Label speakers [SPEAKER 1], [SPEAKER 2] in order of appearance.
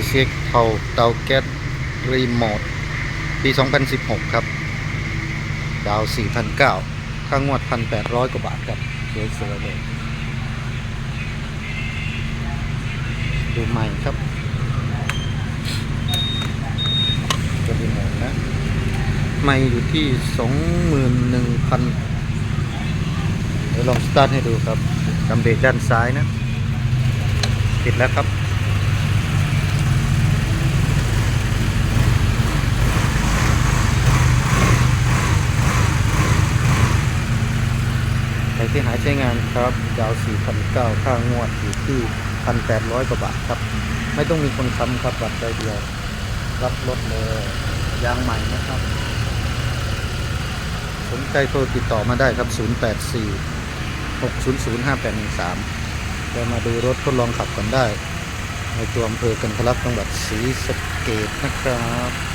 [SPEAKER 1] ดีเซ็กเทาเตาแก๊สรีโมทปี 2016 ครับ ดาว 4,900ค่างวด 1,800 กว่าบาทครับสวยๆเลยดูใหม่ครับตัวรีโมทนะไม่อยู่ที่ 21,000 เดี๋ยวลองสตาร์ทให้ดูครับกำเบรกด้านซ้ายนะ ติดแล้วครับ ใครที่หายใช้งานครับดาว4,900ค่างวดอยู่ที่ 1,800 กว่าบาทครับ ไม่ต้องมีคนค้ำครับบัตรใบเดียว รับรถเลยยางใหม่นะครับ สนใจโทรติดต่อมาได้ครับ 084 600 5813จะมาดูรถทดลองขับกันได้ ในตัวอำเภอกันทลักจังหวัดศรีสะเกดนะครับ